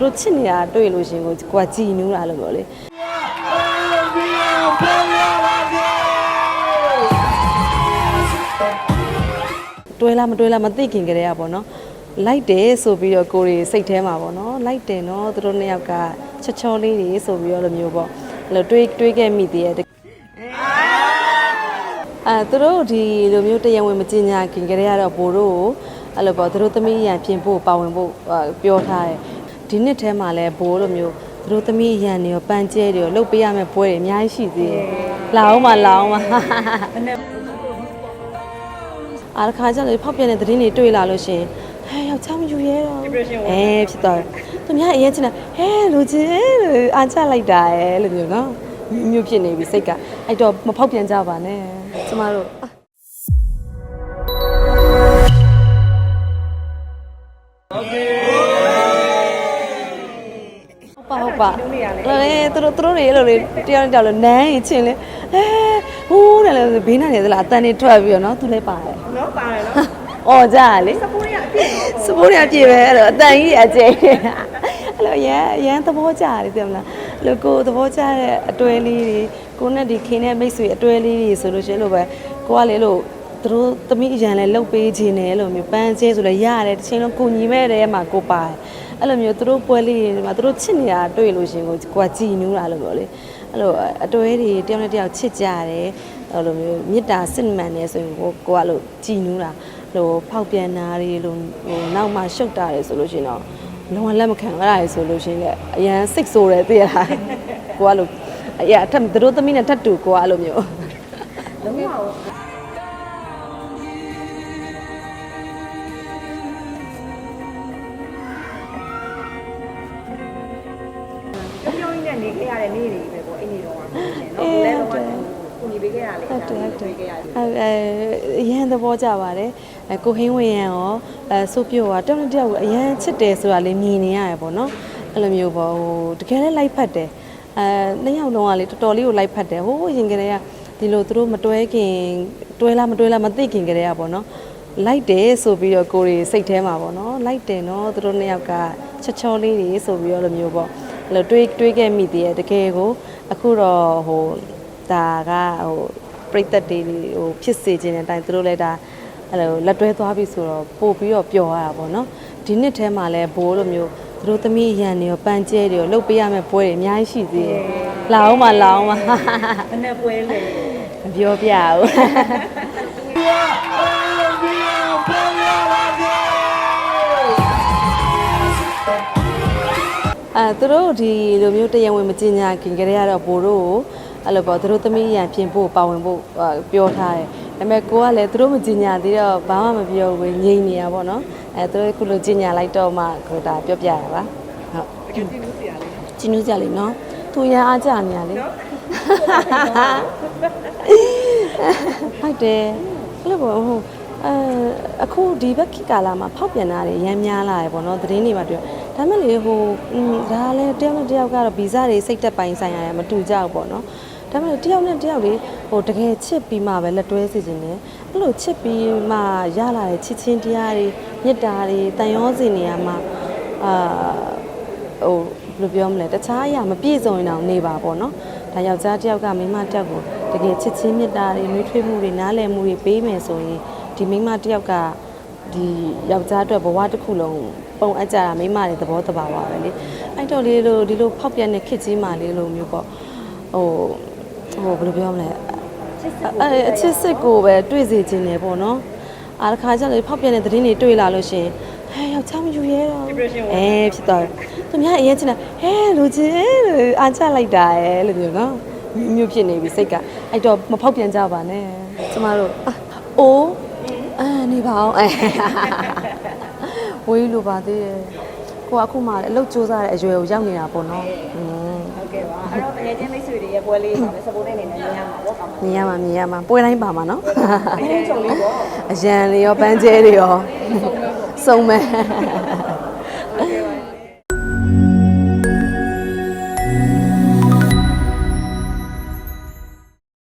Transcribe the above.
တို့ချစ်နေတာတွေ့လို့ရှရင်ကိုကိုကကြည်နူးတာလို့ပြောလေတွဲလားမတွဲလားမသိခင်ကလေးอ่ะပေါ့နော်လိုက်တယ်ဆိုပြီးတော့ကိုရီစိတ်ထဲမှာပေါ့နော်လိုက်တယ်နော်သူတို့နှစ်ယောက်ကချောချောလေးတွေဆိုပြီးတော့လိုမျိုးပေါ့အဲ့လိုတွေးတွေးခဲ့မိသေးတယ်အဲသူတို့ဒီလိုမျိုးတရားဝင်မကျင်ညာခင်ကလေးကတော့ဘိုးတို့ကိုအဲ့လိုပေါ့သူတို့သမီးရန်ပြင်ဖို့ပါဝင်ဖို့အာပြောထားတယ် ဒီနှစ်ထဲမှာလည်းဘိုးလိုမျိုးသူတို့သမီးရန်တွေရောပန်းကျဲတွေရောလှုပ်ပေးရမယ့်ပွဲတွေအများကြီးရှိသေးတယ်လာအောင်ပါလာအောင်ပါအားတစ်ခါကျလေဖောက်ပြန်တဲ့သတင်းတွေတွေ့လာလို့ရှရင်ဟဲယောက်ျားမယူရဲတော့အဲဖြစ်သွားတယ်သူများအရင်ချင်းဟဲလူချင်းလို့အားချလိုက်တာရဲ့လို့မျိုးနော်မျိုးဖြစ်နေပြီစိတ်ကအဲ့တော့မဖောက်ပြန်ကြပါနဲ့ကျမတို့ ဟုတ်ပါဟုတ်ပါလေသူတို့သူတို့တွေအဲ့လိုလေတယောက်နဲ့တယောက်လို့နန်းရင်ချင်းလေအဲဟိုးတယ်လေဘေးနားနေသလားအတန်နေထွက်ပြီးတော့နော်သူလည်းပါတယ်နော်ပါတယ်နော်အော်ကြလေစပိုးရအပြည့်နော်စပိုးရပြည့်ပဲအဲ့တော့အတန်ကြီးအကျယ်အဲ့လိုရန်ရန်သဘောကျတယ်သိမလားအဲ့လိုကိုသဘောကျတဲ့အတွဲလေးတွေကိုနဲ့ဒီခင်းတဲ့မိတ်ဆွေအတွဲလေးတွေဆိုလို့ရှိရင်လို့ပဲကိုကလေလို့သူတို့သမီးအရန်လဲလှုပ်ပေးခြင်းနဲ့လို့မျိုးပန်းကျဲဆိုလဲရတယ်တစ်ချိန်လုံးကိုညီမဲ့တဲ့မှာကိုပါတယ် အဲ့လိုမျိုးသူတို့ပွဲလေးတွေမှာသူတို့ချစ်နေတာတွေ့လို့ရှိရင်ကိုကိုကကြည်နူးတာလို့ပြောလေအဲ့လိုအတွဲတွေတယောက်နဲ့တယောက်ချစ်ကြတယ်အဲ့လိုမျိုးမေတ္တာစစ်မှန်နေဆိုရင်ကိုကိုကလို့ကြည်နူးတာဟိုဖောက်ပြန်တာတွေလို့ဟိုနောက်မှရှုပ်တာတွေဆိုလို့ရှိရင်တော့လုံးဝလက်မခံရတာတွေဆိုလို့ရှိရင်လည်းအရန်စိတ်ဆိုးတယ်သိရလားကိုကလို့အရာထပ်သူတို့သမီးနဲ့ထပ်တူကိုကအဲ့လိုမျိုးလုံးဝ ပြောင်းရင်းနဲ့နေခဲ့ရတဲ့နေ့တွေပဲပေါ့အဲ့ဒီတော့ကနော်ကိုလည်းတော့ကိုညီပေးခဲ့ရလေဟုတ်တယ်ဟုတ်တယ်ပေးခဲ့ရတယ်အဲအဲအရန်သဘောကျပါတယ်အဲကိုဟင်းဝင်ရန်ရောအဲဆိုပြိုကတောင်းတယောက်ကိုအရန်ချစ်တယ်ဆိုတာလေးမြင်နေရတယ်ပေါ့နော်အဲ့လိုမျိုးပေါ့ဟိုတကယ်လည်းလိုက်ဖတ်တယ်အဲနှစ်ယောက်လုံးကလေတော်တော်လေးကိုလိုက်ဖတ်တယ်ဟိုးရင်ကလေးကဒီလိုသူတို့မတွဲခင်တွဲလားမတွဲလားမသိခင်ကလေးကပေါ့နော်လိုက်တယ်ဆိုပြီးတော့ကိုရီစိတ်ထဲမှာပေါ့နော်လိုက်တယ်နော်သူတို့နှစ်ယောက်ကချောချောလေးတွေဆိုပြီးတော့လိုမျိုးပေါ့ အဲ့လိုတွေးတွေးခဲ့မိသေးတယ်တကယ်ကိုအခုတော့ဟိုဒါကဟိုပြိသက်တွေဟိုဖြစ်စေခြင်းတဲ့အတိုင်းသူတို့လည်းဒါအဲ့လိုလက်တွဲသွားပြီဆိုတော့ပို့ပြီးတော့ပျော်ရတာပေါ့နော်ဒီနှစ်ထဲမှာလည်းဘိုးလိုမျိုးသူတို့သမီးရန်တွေရောပန်းကျဲတွေရောလှုပ်ပေးရမယ့်ပွဲတွေအများကြီးရှိသေးတယ်လာအောင်ပါလာအောင်ပါဘယ်နဲ့ပွဲလဲမပြောပြဘူး အဲသူတို့ဒီလိုမျိုးတရားဝင်မကျင်ညာခင်ကလေးကတော့ဘိုးတို့ကိုအဲ့လိုပေါ့သူတို့သမီးရန်ပြင်ဖို့ပါဝင်ဖို့အာပြောထားတယ်ဒါပေမဲ့ကိုကလည်းသူတို့မကျင်ညာသေးတော့ဘာမှမပြောဘူးငြိမ်နေရပါတော့အဲသူတို့ခုလိုကျင်ညာလိုက်တော့မှကိုဒါပြောပြရပါဟုတ်တကယ်ကြည့်လို့ဆရာလေးကျင်းနူးကြလိမ့်နော်သူရန်အားကြနေရလေနော်ဟုတ်တယ်အဲ့လိုပေါ့ဟိုအဲအခုဒီဘက်ခေတ်ကာလမှာဖောက်ပြန်တာတွေရမ်းများလာတယ်ပေါ့နော်သတင်းတွေမှာတွေ့ ဒါမဲ့လေဟိုอืมဒါလည်းတယောက်နဲ့တယောက်ကတော့ဗီဇတွေစိတ်သက်ပိုင်းဆိုင်ရာမတူကြဘူးပေါ့နော်ဒါမဲ့တယောက်နဲ့တယောက်လေဟိုတကယ်ချစ်ပြီးမှပဲလက်တွဲစီခြင်းနဲ့အဲ့လိုချစ်ပြီးမှရလာတဲ့ချစ်ချင်းတရားတွေမေတ္တာတွေတန်ရောစင်နေရမှာအာဟိုဘယ်လိုပြောမလဲတခြားအရာမပြည့်စုံရင်တောင်နေပါပေါ့နော်ဒါယောက်ျားတစ်ယောက်ကမိန်းမတစ်ယောက်ကိုတကယ်ချစ်ချင်းမေတ္တာတွေနှွေးထွေးမှုတွေနားလည်မှုတွေပေးမယ်ဆိုရင်ဒီမိန်းမတစ်ယောက်က ဒီယောက်ျားအတွက်ဘဝတစ်ခုလုံးပုံအပ်ကြတာမိန်းမတွေသဘောတဘာဝပဲလေအဲ့တော့လေလို့ဒီလိုဖောက်ပြန်တဲ့ခစ်ကြီးမှလေးလို့မျိုးပေါ့ဟိုဟိုဘယ်လိုပြောမလဲအဲ့အချစ်စစ်ကိုပဲတွေ့စေခြင်းနေပေါ့နော်အားတစ်ခါကျလေဖောက်ပြန်တဲ့သတင်းတွေတွေ့လာလို့ရှရင်ဟဲယောက်ျားမယူရဲတော့ depression အဲဖြစ်သွားတယ်သူများအရင်ချင်းဟဲလူချင်းလို့အားချလိုက်တာရဲ့လို့မျိုးနော်မျိုးဖြစ်နေပြီစိတ်ကအဲ့တော့မဖောက်ပြန်ကြပါနဲ့ကျမတို့အာ အိုးအာနေပါအောင်အဲဝေးလိုပါသေးတယ်ကိုကအခုမှလည်းအလုပ်စူးစမ်းတဲ့အရွယ်ကိုရောက်နေတာပေါ့နော်อืมဟုတ်ကဲ့ပါအဲ့တော့တကယ်ချင်းမိတ်ဆွေတွေရဲ့ပွဲလေးမှာလည်း support နဲ့နေနေရမှာပေါ့ကောင်းပါမြင်ရမှာမြင်ရမှာပွဲတိုင်းပါမှာနော်အရင်ချုံလေးပေါ့အရန်လေးရောပန်းကျဲတွေရောစုံမဲ့